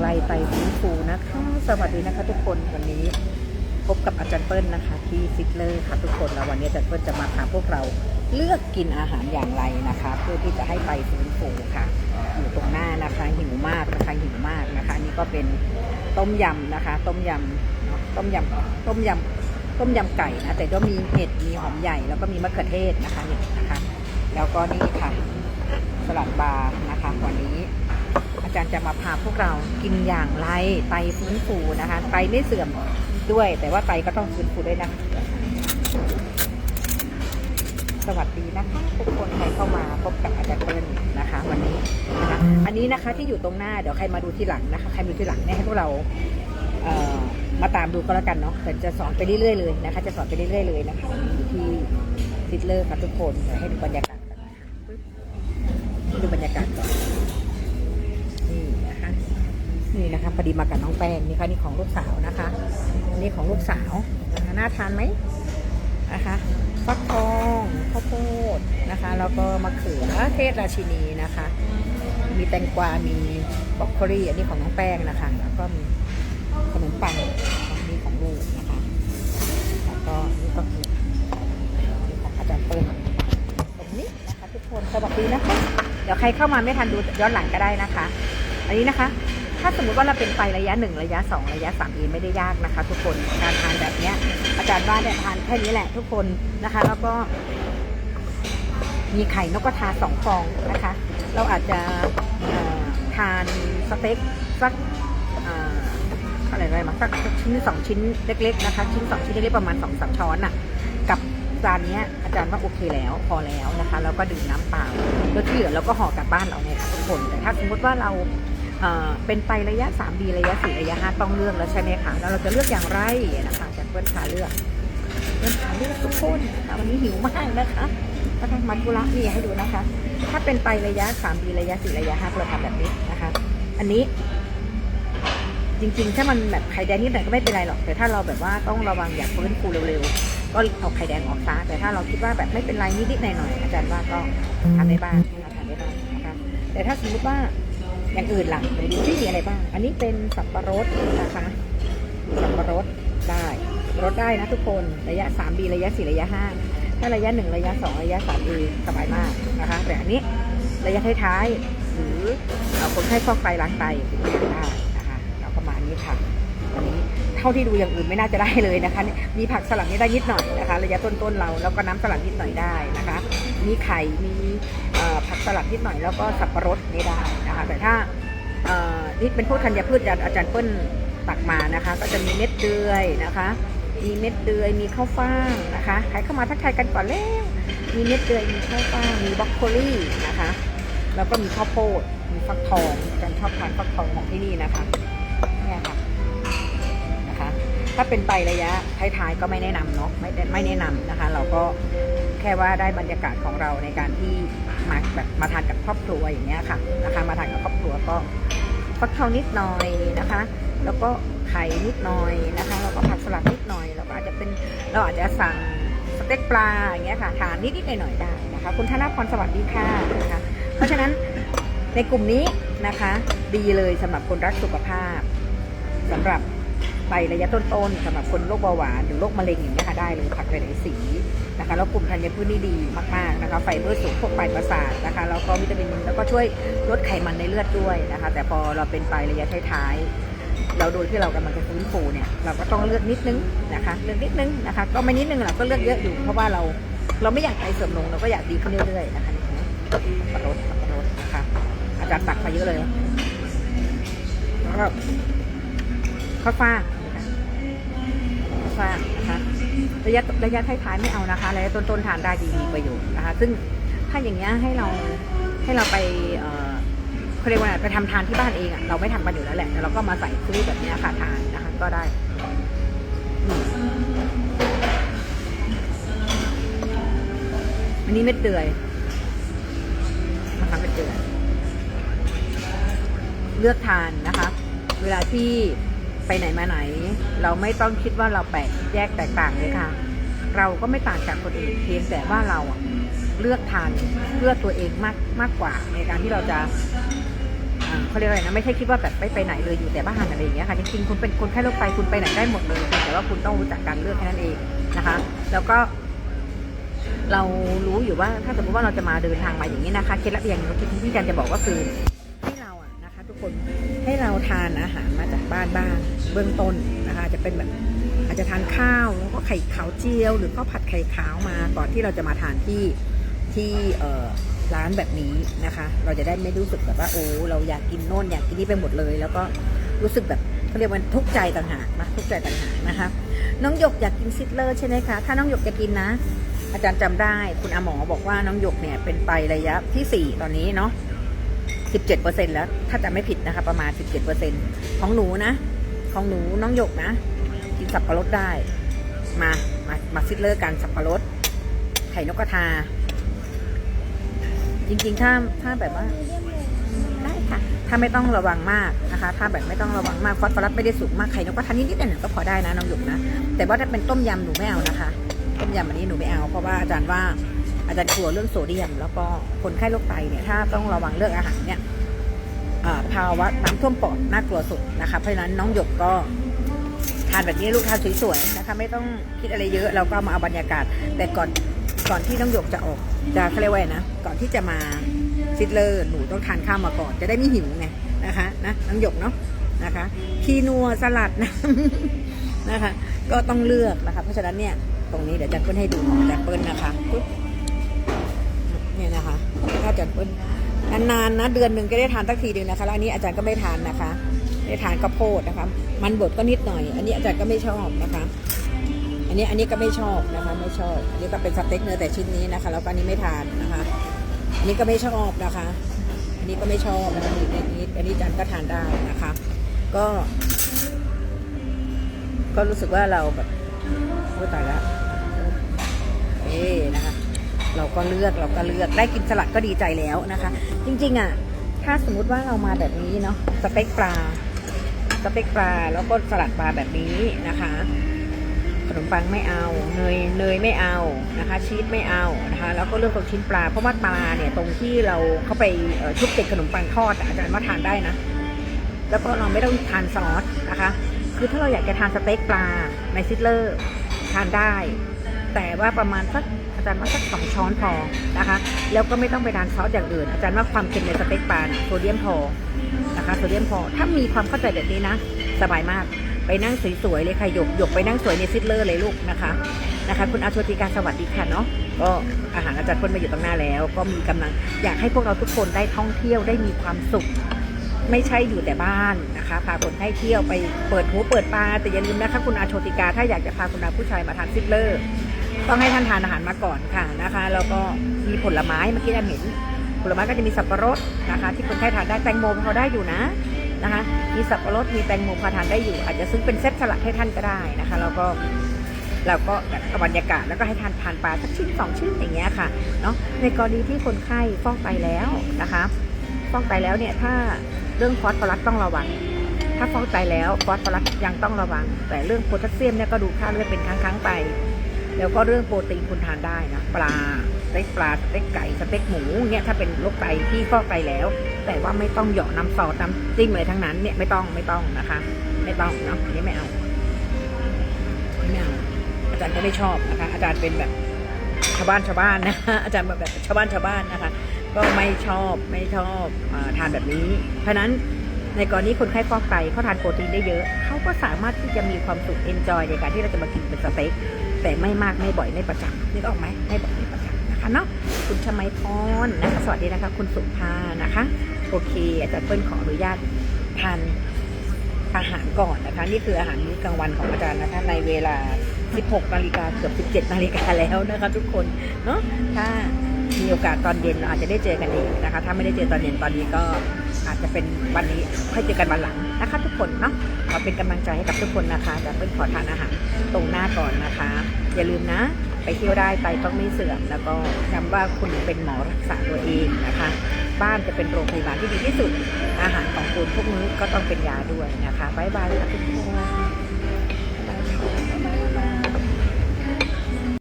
ไรไตฟื้นฟูนะคะ สวัสดีนะคะทุกคนวันนี้พบกับอาจารย์เปิ้ลนะคะ ที่ซิดเลอร์ค่ะทุกคนแล้ววันนี้อาจารย์เปิ้ลจะมาพาพวกเราเลือกกินอาหารอย่างไรนะคะ เพื่อที่จะให้ไตฟื้นฟูค่ะ อยู่ตรงหน้านะคะหิวมากนะคะหิวมากนะคะนนี่ก็เป็นต้มยำนะคะ ต้มยำเนาะต้มยำต้มยำต้มยำไก่นะแต่ก็มีเห็ดมีหอมใหญ่แล้วก็มีมะเขือเทศนะคะนี่นะคะ แล้วก็นี่ค่ะสลัดบาร์นะคะวันนี้ อาจารย์จะมาพาพวกเรากินอย่างไรไตฟื้นฟูนะคะไตไม่เสื่อมด้วย แต่ว่าไตก็ต้องฟื้นฟูด้วยนะสวัสดีนะคะทุกคนใครเข้ามาพบกับอาจารย์เปิ้ลนะคะ วันนี้นะคะอันนี้นะคะที่อยู่ตรงหน้าเดี๋ยวใครมาดูที่หลังนะคะใครมาดูที่หลังเนี่ยให้พวกเราเอ่อมาตามดูก็แล้วกันเนาะแต่จะสอนไปเรื่อยๆเลยนะคะ จะสอนไปเรื่อยๆเลยนะคะอยู่ที่ซิดเลอร์ค่ะทุกคนเดี๋ยวให้ดูบรรยากาศกันนะคะดูบรรยากาศก่อน นี่นะคะพอดีมากับน้องแป้งนี่ค่ะนี่ของลูกสาวนะคะอันนี่ของลูกสาวนะคะน่าทานไหมนะคะฟักทองข้าวโพดนะคะแล้วก็มะเขือเทศราชินีนะคะ มีแตงกวา มีบรอกโคลีอันนี้ของน้องแป้งนะคะ แล้วก็มีขนมปังอันนี้ของลูกนะคะแล้วก็นี่ก็คือของอาจารย์เปิ้ลตรงนี้นะคะทุกคนสวัสดีนะคะ เดี๋ยวใครเข้ามาไม่ทันดูย้อนหลังก็ได้นะคะ อันนี้นะคะ ถ้าสมมติว่าเราเป็นไประยะหนึ่งระยะสองระยะสามเองไม่ได้ยากนะคะ ทุกคนการทานแบบเนี้ยอาจารย์ว่าเนี่ยทานแค่นี้แหละทุกคนนะคะ แล้วก็ มีไข่นกกระทาสองฟองนะคะ เราอาจจะทานสเต็กสักอะไรอะไรมาสักชิ้นสองชิ้นเล็ก ๆ นะคะ ชิ้นสองชิ้นเล็กๆประมาณสองสามช้อนน่ะ กับจานนี้อาจารย์ว่าโอเคแล้วพอแล้วนะคะ แล้วก็ดื่มน้ำเปล่าแล้วที่เหลือเราก็ห่อกลับบ้านเราเนี่ยค่ะทุกคนแต่ถ้าสมมติว่าเรา เป็นไประยะ 3B ระยะ 4 ระยะ 5 ต้องเลือกแล้วใช่ไหมคะแล้วเราจะเลือกอย่างไรนะคะอาจารย์เพื่อนพาเลือกเพื่อนพาเลือกทุกคนนะคะวันนี้หิวมากนะคะก็ทำมากุระนี่ให้ดูนะคะ ถ้าเป็นไประยะ 3B ระยะ 4 ระยะ 5 เราทำแบบนี้นะคะ อันนี้ จริงๆ ถ้ามันแบบไข่แดงนิดหน่อยก็ไม่เป็นไรหรอก แต่ถ้าเราแบบว่าต้องระวังอยากฟื้นฟูเร็วๆ ก็เอาไข่แดงออกซะแต่ถ้าเราคิดว่าแบบไม่เป็นไรนิดๆหน่อยๆอาจารย์ว่าก็ทานได้บ้างนะคะทานได้บ้างนะคะแต่ถ้าสมมติว่า อย่างอื่นหลังเดี๋ยวดูที่มีอะไรบ้าง อันนี้เป็นสับปะรดนะคะ สับปะรดได้รดได้นะทุกคนระยะ 3B ระยะ 4 ระยะ 5 ถ้าระยะ 1 ระยะ 2 ระยะ 3B สบายมากนะคะ แต่อันนี้ระยะท้ายๆหรือคนไข้ฟอกไตล้างไตได้นะคะเราก็มาอันนี้ค่ะอันนี้เท่าที่ดูอย่างอื่นไม่น่าจะได้เลยนะคะ มีผักสลัดนี่ได้นิดหน่อยนะคะ ระยะต้นๆเราแล้วก็น้ำสลัดนิดหน่อยได้นะคะ มีไข่มี ผักสลัดนิดหน่อยแล้วก็สับปะรดนี่ได้นะคะแต่ถ้านี่เป็นพวกธัญพืชอาจารย์เปิ้ลตักมานะคะ ก็จะมีเม็ดเดือยนะคะ มีเม็ดเดือยมีข้าวฟ่างนะคะใครเข้ามาทักทายกันก่อนแล้วมีเม็ดเดือยมีข้าวฟ่างมีบรอกโคลีนะคะ แล้วก็มีข้าวโพดมีฟักทองอาจารย์ชอบทานฟักทองของที่นี่นะคะเนี่ยค่ะนะคะ ถ้าเป็นไประยะท้ายๆก็ไม่แนะนำเนาะไม่ได้ไม่แนะนำนะคะ เราก็ แค่ว่าได้บรรยากาศของเราในการที่มาแบบมาทานกับครอบครัวอย่างเงี้ยค่ะนะคะมาทานกับครอบครัวก็ฟักทองนิดหน่อยนะคะ แล้วก็ไข่นิดหน่อยนะคะแล้วก็ผักสลัดนิดหน่อยแล้วก็อาจจะเป็นเราอาจจะสั่งสเต็กปลาอย่างเงี้ยค่ะทานนิดๆหน่อยๆได้นะคะคุณธนาพรสวัสดีค่ะนะคะเพราะฉะนั้นในกลุ่มนี้นะคะ ดีเลยสำหรับคนรักสุขภาพสำหรับ ไประยะต้นๆสำหรับคนโรคเบาหวานหรือโรคมะเร็งอย่างนี้ค่ะได้เลยผักหลายๆสีนะคะแล้วกลุ่มธัญพืชนี่ดีมากๆนะคะไฟเบอร์สูงพวกปลายประสาทนะคะแล้วก็วิตามินแล้วก็ช่วยลดไขมันในเลือดด้วยนะคะ แต่พอเราเป็นไประยะท้ายๆเราโดยที่เรากำลังจะฟื้นฟูเนี่ยเราก็ต้องเลือกนิดนึงนะคะเลือกนิดนึงนะคะก็ไม่นิดนึงหรอกก็เลือกเยอะอยู่เพราะว่าเราเราไม่อยากไตเสื่อมลงเราก็อยากดีขึ้นเรื่อยๆนะคะนี่นะสับปะรดปะรดนะคะอาจารย์ตักมาเยอะเลยแล้วก็ข้าวฟ่าง ฟ้านะคะระยะระยะท้ายๆไม่เอานะคะระยะต้นๆทานได้ดีมีประโยชน์นะคะ ซึ่งถ้าอย่างเงี้ยให้เราให้เราไปเขาเรียกว่าไปทำทานที่บ้านเองอะเราไม่ทำกันอยู่แล้วแหละแต่เราก็มาใส่ซื้อแบบเนี้ยค่ะทานนะคะก็ได้อันนี้เม็ดเดือยนะคะเม็ดเดือยเลือกทานนะคะ เวลาที่ไปไหนมาไหน เราไม่ต้องคิดว่าเราแปลกแยกแตกต่างเลยค่ะ เราก็ไม่ต่างจากคนอื่นเพียงแต่ว่าเราเลือกทานเพื่อตัวเองมากมากกว่า ในการที่เราจะเขาเรียกอะไรนะไม่ใช่คิดว่าแบบไม่ไปไหนเลยอยู่แต่บ้านอะไรอย่างเงี้ยค่ะจริงๆคุณเป็นคนไข้โรคไตคุณไปไหนได้หมดเลยแต่ว่าคุณต้องรู้จักการเลือกแค่นั้นเองนะคะ แล้วก็ เรารู้อยู่ว่าถ้าสมมติว่าเราจะมาเดินทางมาอย่างนี้นะคะเคล็ดลับอย่างนึงที่ที่จารย์จะบอกก็คือให้เราอะนะคะ ทุกคนให้เราทานอาหารมาจากบ้านบ้าง เบื้องต้นนะคะจะเป็นแบบอาจจะทานข้าวแล้วก็ไข่ขาวเจียว หรือข้าวผัดไข่ขาวมาก่อนที่เราจะมาทานที่ที่เร้านแบบนี้นะคะ เราจะได้ไม่รู้สึกแบบว่าโอ้เราอยากกินโน่นอยากกินนี่ไปหมดเลย แล้วก็รู้สึกแบบเขาเรียกว่าทุกใจต่างหากนะทุกใจต่างหากนะคะ น้องหยกอยากกินซิดเลอร์ใช่ไหมคะ ถ้าน้องหยกจะกินนะ อาจารย์จำได้คุณอาหมอบอกว่าน้องหยกเนี่ยเป็นไตระยะที่สี่ตอนนี้เนาะสิบเจ็ดเปอร์เซ็นแล้วถ้าจำไม่ผิดนะคะประมาณสิบเจ็ดเปอร์เซ็นของหนูนะ ของหนูน้องหยกนะ กินสับปะรดได้ มามามาซิดเลอร์กันสับปะรด ไข่นกกระทา จริงๆ ถ้าถ้าแบบว่าได้ค่ะ ถ้าไม่ต้องระวังมากนะคะ ถ้าแบบไม่ต้องระวังมากฟอสฟอรัสไม่ได้สูงมากไข่นกกระทานิดๆหน่อยก็พอได้นะน้องหยกนะ แต่ว่าถ้าเป็นต้มยำหนูไม่เอานะคะ ต้มยำอันนี้หนูไม่เอา เพราะว่าอาจารย์ว่าอาจารย์กลัวเรื่องโซเดียม แล้วก็คนไข้โรคไตเนี่ยถ้าต้องระวังเรื่องอาหารเนี่ย ภาวะน้ำท่วมปอดน่ากลัวสุดนะคะ เพราะฉะนั้นน้องหยกก็ทานแบบนี้ลูกทานสวยๆนะคะไม่ต้องคิดอะไรเยอะเราก็มาเอาบรรยากาศ แต่ก่อนก่อนที่น้องหยกจะออกจะเขาเรียกว่านะก่อนที่จะมาซิดเลอร์หนูต้องทานข้าวมาก่อน จะได้ไม่หิวไงนะคะนะน้องหยกเนาะนะคะคีนัวสลัดนะนะคะ ก็ต้องเลือกนะคะ เพราะฉะนั้นเนี่ยตรงนี้เดี๋ยวจะเปิ้ลให้ดูอาจะเปิ้ลนะคะปุ๊บเนี่ยนะคะถ้าอาจารย์เปิ้ล นานๆนะเดือนหนึ่งก็ได้ทานสักทีเดียวนะคะแล้วอันนี้อาจารย์ก็ไม่ทานนะคะได้ทานข้าวโพดนะคะ มันบดก็นิดหน่อย อันนี้อาจารย์ก็ไม่ชอบนะคะ อันนี้อันนี้ก็ไม่ชอบนะคะ ไม่ชอบ อันนี้ก็เป็นสเต็กเนื้อแต่ชิ้นนี้นะคะ แล้วก็อันนี้ไม่ทานนะคะ อันนี้ก็ไม่ชอบนะคะ อันนี้ก็ไม่ชอบนะคะอันนี้อันนี้อาจารย์ก็ทานได้นะคะ ก็ ก็รู้สึกว่าเราแบบโอ้ตายแล้วเอ๊นะคะ เราก็เลือกเราก็เลือกได้กินสลัดก็ดีใจแล้วนะคะ จริงๆอะถ้าสมมุติว่าเรามาแบบนี้เนาะสเต็กปลาสเต็กปลาแล้วก็สลัดปลาแบบนี้นะคะ ขนมปังไม่เอาเนยเนยไม่เอานะคะ ชีสไม่เอานะคะ แล้วก็เลือกตรงชิ้นปลาเพราะว่าปลาเนี่ยตรงที่เราเข้าไปชุบติดขนมปังทอดอะอาจารย์ว่าทานได้นะแล้วก็เราไม่ต้องทานซอสนะคะ คือถ้าเราอยากจะทานสเต็กปลาในซิดเลอร์ทานได้ แต่ว่าประมาณสัก อาจารย์ว่าสักสองช้อนพอนะคะ แล้วก็ไม่ต้องไปทานซอสอย่างอื่น อาจารย์ว่าความเค็มในสเต็กปลานโซเดียมพอนะคะโซเดียมพอ ถ้ามีความเข้าใจแบบนี้นะ สบายมากไปนั่งสวยๆเลยค่ะหยกหยกไปนั่งสวยในซิดเลอร์เลยลูกนะคะนะคะ คุณอาโชติการสวัสดีค่ะเนาะก็อาหารอาจารย์เพ่นมาอยู่ตรงหน้าแล้ว ก็มีกำลังอยากให้พวกเราทุกคนได้ท่องเที่ยวได้มีความสุข ไม่ใช่อยู่แต่บ้านนะคะ พาคนให้เที่ยวไปเปิดหูเปิดตาแต่อย่าลืมนะคะคุณอาโชติกาถ้าอยากจะพาคุณอาผู้ชายมาทานซิดเลอร์ ต้องให้ท่านทานอาหารมาก่อนค่ะนะคะแล้วก็มีผลไม้เมื่อกี้ท่านเห็นผลไม้ก็จะมีสับปะรดนะคะ ที่คนไข้ทานได้แตงโมพอได้อยู่นะนะคะ มีสับปะรดมีแตงโมพอทานได้อยู่ อาจจะซื้อเป็นเซตสลัดให้ท่านก็ได้นะคะ แล้วก็เราก็แบบบรรยากาศแล้วก็ให้ทานทานปลาสักชิ้นสองชิ้นอย่างเงี้ยค่ะเนาะในกรณีที่คนไข้ฟอกไตแล้วนะคะฟอกไตแล้วเนี่ยถ้าเรื่องฟอสฟอรัสต้องระวัง ถ้าฟอกไตแล้วฟอสฟอรัสยังต้องระวัง แต่เรื่องโพแทสเซียมเนี่ยก็ดูค่าเลือดเป็นครั้งๆไป แล้วก็เรื่องโปรตีนคุณทานได้นะ ปลาสเต็กปลาสเต็กไก่สเต็กหมูเนี่ยถ้าเป็นโรคไตที่ฟอกไตแล้ว แต่ว่าไม่ต้องหยาะน้ำซอสน้ำจิ้มอะไรทั้งนั้นเนี่ยไม่ต้องไม่ต้องนะคะ ไม่ต้องเนาะนนี้ไม่เอาไม่เอาอาจารย์ก็ไม่ชอบนะคะ อาจารย์เป็นแบบชาวบ้านชาวบ้านนะคะอาจารย์แบบแบบชาวบ้านชาวบ้านนะคะ ก็ไม่ชอบไม่ชอบอทานแบบนี้ เพราะฉะนั้นในกรณีคนไข้ฟอกไตเขาทานโปรตีนได้เยอะเขาก็สามารถที่จะมีความสุขเอนจอยในการที่เราจะมากินเป็นสเต็ก แต่ไม่มากไม่บ่อยไม่ประจำนึกออกไหมไม่บ่อยไม่ประจำนะคะเนาะคุณชมัยพรนะคะสวัสดีนะคะ คุณสุภานะคะ โอเคอาจารย์เปิ้ลขออนุญาตทานอาหารก่อนนะคะ นี่คืออาหารมื้อกลางวันของอาจารย์นะคะ ในเวลา 16 นาฬิกาเกือบ 17 นาฬิกาแล้วนะคะ ทุกคนเนาะถ้ามีโอกาสตอนเย็นเราอาจจะได้เจอกันอีกนะคะ ถ้าไม่ได้เจอตอนเย็นตอนนี้ก็ จะเป็นวันนี้ค่อยเจอกันวันหลังนะคะ ทุกคนเนาะขอเป็นกำลังใจให้กับทุกคนนะคะอาจารย์เพิ่งขอทานอาหารตรงหน้าก่อนนะคะ อย่าลืมนะ ไปเที่ยวได้ไตต้องไม่เสื่อม แล้วก็จำว่าคุณเป็นหมอรักษาตัวเองนะคะ บ้านจะเป็นโรงพยาบาลที่ดีที่สุด อาหารของคุณพวกนี้ก็ต้องเป็นยาด้วยนะคะบ๊ายบายค่ะทุกคน